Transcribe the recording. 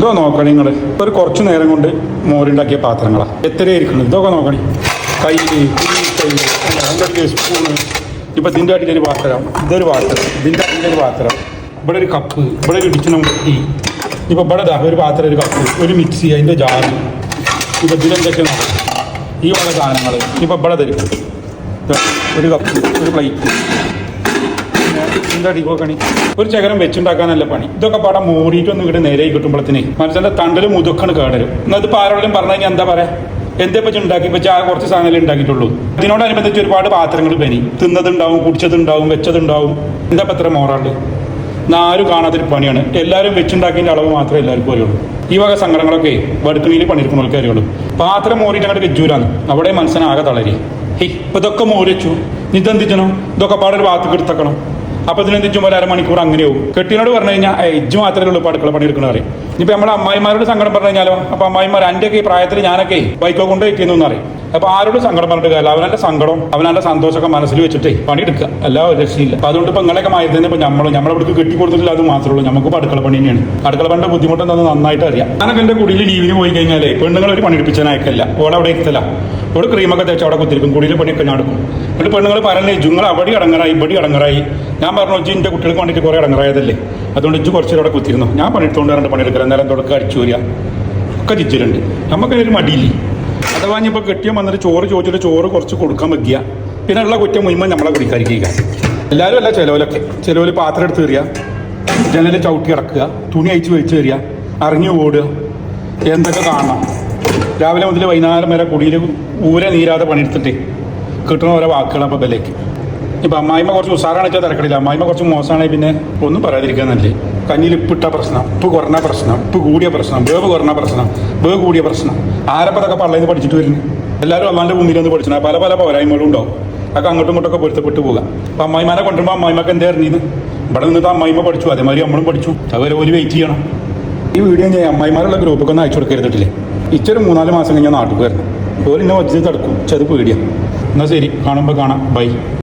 ഇതോ നോക്കണേ നിങ്ങൾ ഒരു കുറച്ച് നേരം കൊണ്ട് മോരുണ്ടാക്കിയ പാത്രങ്ങളാ. എത്രയായിരിക്കണം ഇതൊക്കെ നോക്കണേ. കൈ കയ്യിൽ സ്പൂണ് ഇപ്പൊ ഇതിന്റെ അടിയിലൊരു പാത്രം. ഇതൊരു പാത്രം. ഇതിന്റെ അടിയിലൊരു പാത്രം. ഇവിടെ ഒരു കപ്പ് ഇവിടെ ഒരു ഇടിച്ചിന കുട്ടി ഇപ്പൊ ഇവിടെ ഒരു പാത്രം ഒരു കപ്പ് ഒരു മിക്സി അതിന്റെ ജാറ് ഇപ്പൊ ഇതിലെന്തൊക്കെ നോക്കാം ഈ വക സാധനങ്ങൾ ഇപ്പൊ ഇവിടെ തരും. ഒരു കപ്പ് ഒരു പ്ലേറ്റ് എന്താ കണി ഒരു ചകരം വെച്ചുണ്ടാക്കാനല്ല പണി. ഇതൊക്കെ പാടെ മൂടിയിട്ടൊന്നും ഇവിടെ നേരെ കിട്ടുമ്പോഴത്തേനെ മനുഷ്യന്റെ തണ്ടൽ മുതുക്കാണ് കേടരും എന്നാൽ ഇത് ആരോടും പറഞ്ഞു കഴിഞ്ഞാൽ എന്താ പറയാ? എന്തേ പറ്റി ഉണ്ടാക്കി? വെച്ചാൽ ആ കുറച്ച് സാധനങ്ങളെ ഉണ്ടാക്കിയിട്ടുള്ളൂ. ഇതിനോടനുബന്ധിച്ച് ഒരുപാട് പാത്രങ്ങൾ പനി തിന്നതുണ്ടാവും കുടിച്ചതുണ്ടാവും വെച്ചതുണ്ടാവും. എന്താ പത്ര മോറാണ്ട് ആരും കാണാത്തൊരു പണിയാണ്. എല്ലാവരും വെച്ചുണ്ടാക്കിന്റെ അളവ് മാത്രമേ എല്ലാവർക്കും അറിയുള്ളൂ. ഈ വക സങ്കടങ്ങളൊക്കെ വടുക്കണിയിൽ പണിയെടുക്കുന്നവർക്ക് അറിയുള്ളൂ പാത്രം മോറിയിട്ട് അങ്ങോട്ട് വെച്ചൂരാന്ന്. അവിടെ മനസ്സിനാകെ തളരി. ഹി ഇപ്പൊ ഇതൊക്കെ മോരിച്ചു ഇതെന്തിച്ചണോ ഇതൊക്കെ പാടൊരു ഭാഗത്തേക്ക് എടുത്തക്കണം. അപ്പൊ ഇതിനെന്തിച്ചും ഒരു അരമണിക്കൂർ അങ്ങനെയാവും. കെട്ടിനോട് പറഞ്ഞു കഴിഞ്ഞാൽ ഇജ്ജ് മാത്രമേ ഉള്ളൂ ഇപ്പൊ അടുക്കള പണിയെടുക്കണ അറിയാം ഇപ്പൊ നമ്മുടെ അമ്മായിമാരോട് സങ്കടം പറഞ്ഞു കഴിഞ്ഞാലോ? അപ്പൊ അമ്മായിമാർ എന്റെ ഈ പ്രായത്തിൽ ഞാനൊക്കെ ബൈക്കോ കൊണ്ട് വയ്ക്കുന്നു അറിയും അപ്പൊ ആരോട് സങ്കടം പറഞ്ഞിട്ട് കാര്യമില്ല. അവനന്റെ സങ്കടം അവനന്റെ സന്തോഷമൊക്കെ മനസ്സിൽ വെച്ചിട്ട് പണിയെടുക്കുക. എല്ലാ രക്ഷയില്ല. അപ്പൊ അതുകൊണ്ട് ഇപ്പൊ നിങ്ങളൊക്കെ മായത് തന്നെ ഇപ്പൊ നമ്മൾ നമ്മളിവിടേക്ക് കെട്ടി കൊടുത്തിട്ടില്ല അത് മാത്രമേ ഉള്ളൂ. നമുക്ക് അടുക്കള പണി തന്നെയാണ്. അടുക്കള പണിയുടെ ബുദ്ധിമുട്ട് എന്താണെന്ന് നന്നായിട്ട് അറിയാം. ഞാനൊക്കെ എന്റെ കുടിയിൽ ലീവിന് പോയി കഴിഞ്ഞാലേ പെണ്ണുങ്ങൾ ഒരു പണിയെടുപ്പിച്ചാൽ അയക്കല്ല ഓടെ അവിടെ എത്തല ഇവിടെ ക്രീമൊക്കെ തേച്ച് അവിടെ കുത്തിരിക്കും. കുടിയിൽ പണിയൊക്കെ ഞാൻ എടുക്കും. എന്നിട്ട് പെണ്ണുങ്ങൾ പറഞ്ഞേ ജുങ്ങൾ അവിടെ അടങ്ങറായി ഇവിടെ അടങ്ങറായി. ഞാൻ പറഞ്ഞു ഇജ്ജ് എന്റെ കുട്ടികൾക്ക് വേണ്ടിയിട്ട് കുറേ ഇടങ്ങറായതല്ലേ? അതുകൊണ്ട് ഇജ്ജ് കുറച്ച് അവിടെ കുത്തിരുന്നു. ഞാൻ പണിയെടുത്തുകൊണ്ട് രണ്ട് പണിയെടുക്കുക നേരം തുടക്കം അടിച്ചു വരിക ഒക്കെ ചിച്ചിലുണ്ട് നമുക്കതിനൊരു മടിയില്ലേ? അഥവാ ഇനിയിപ്പോൾ കെട്ടിയ വന്നിട്ട് ചോറ് ചോദിച്ചിട്ട് ചോറ് കുറച്ച് കൊടുക്കാൻ വെക്കുക പിന്നെ ഉള്ള കുറ്റം മുഴുവൻ നമ്മളെ കുടിക്കാതിരിക്കുക എല്ലാവരും അല്ല ചിലവിലൊക്കെ ചിലവിൽ പാത്രം എടുത്ത് തരിക ജനൽ ചവിട്ടി കിടക്കുക തുണി അയച്ച് വെച്ച് തരിക അറിഞ്ഞു ഓടുക. എന്തൊക്കെ കാണണം. രാവിലെ മുതൽ വൈകുന്നേരം വരെ കുടിയിൽ ഊരെ നീരാതെ പണിയെടുത്തിട്ട് കിട്ടുന്ന ഓരോ വാക്കുകൾ അപ്പോൾ ബലേക്ക് ഇപ്പം അമ്മായിമ്മ കുറച്ച് ഉസാറാണ് വെച്ചാൽ തിരക്കടില്ല അമ്മായിമ്മ കുറച്ച് മോശമാണെങ്കിൽ പിന്നെ ഒന്നും പറയാതിരിക്കാൻ നല്ലേ കഞ്ഞിൽ ഉപ്പിട്ട പ്രശ്നം ഉപ്പ് കുറഞ്ഞ പ്രശ്നം ഉപ്പ് കൂടിയ പ്രശ്നം വേവ് കുറഞ്ഞ പ്രശ്നം വേവ് കൂടിയ പ്രശ്നം. ആരപ്പതൊക്കെ പള്ളയിൽ നിന്ന് പഠിച്ചിട്ട് വരുന്നു? എല്ലാവരും അമ്മാന്റെ മുമ്പിൽ നിന്ന് പഠിച്ചു പല പല പോരായ്മകളും ഉണ്ടാവും. അതൊക്കെ അങ്ങോട്ടും ഇങ്ങോട്ടൊക്കെ പൊരുത്തപ്പെട്ട് പോകുക അപ്പം അമ്മായിമാരെ കൊണ്ടുവരുമ്പോൾ എന്തേ അറിഞ്ഞത് ഇവിടെ നിന്നിട്ട് അമ്മായിമ്മ പഠിച്ചു. അതേമാതിരി നമ്മളും പഠിച്ചു. അതുവരെ ഒരു വെയിറ്റ് ചെയ്യണം. ഈ വീഡിയോ ഞാൻ അമ്മായിമാരുള്ള ഗ്രൂപ്പൊക്കെ ഒന്ന് അയച്ചു കൊടുക്കരുതിട്ടില്ലേ ഇച്ചൊരു മൂന്നാൽ മാസം കഴിഞ്ഞാൽ നാട്ടിൽ വരുന്നു ഒരു ഇന്നെ വച്ച് തടുക്കും. ചെറു പേടിയാണ് എന്നാൽ ശരി. കാണുമ്പോൾ കാണാം. ബൈ